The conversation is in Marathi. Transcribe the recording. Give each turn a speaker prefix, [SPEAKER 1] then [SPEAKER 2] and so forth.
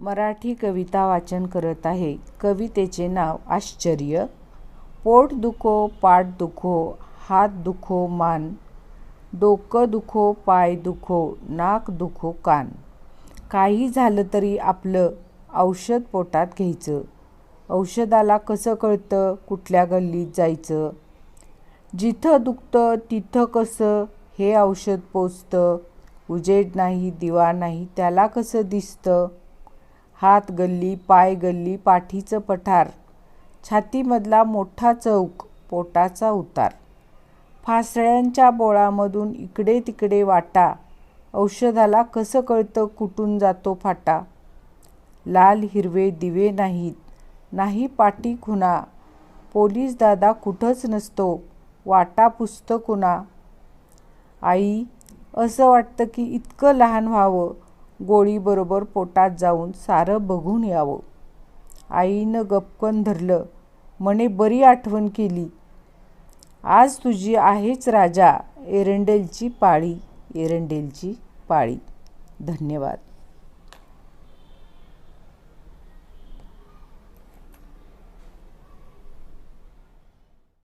[SPEAKER 1] मराठी कविता वाचन करत आहे. कवितेचे नाव आश्चर्य. पोट दुखो पाठ दुखो हात दुखो मान. डोकं दुखो पाय दुखो नाक दुखो कान. काही झालं तरी आपलं औषध पोटात घ्यायचं. औषधाला कसं कळतं? कुठल्या गल्लीत जायचं? जिथं दुखतं तिथं कसं हे औषध पोचतं? उजेड नाही दिवा नाही त्याला कसं दिसतं? हात गल्ली पाय गल्ली पाठीचं पठार. छातीमधला मोठा चौक पोटाचा उतार. फासळ्यांच्या बोळामधून इकडे तिकडे वाटा. औषधाला कसं कळतं कुठून जातो फाटा? लाल हिरवे दिवे नाहीत. नाही पाटी खुणा. पोलीस दादा कुठंच नसतो. वाटा पुसतं कुणा? आई असं वाटतं की इतकं लहान व्हावं. गोळीबरोबर पोटात जाऊन सारं बघून यावं. आईनं गपकन धरलं म्हणे बरी आठवण केली. आज तुझी आहेच राजा एरंडेलची पाळी एरंडेलची पाळी. धन्यवाद.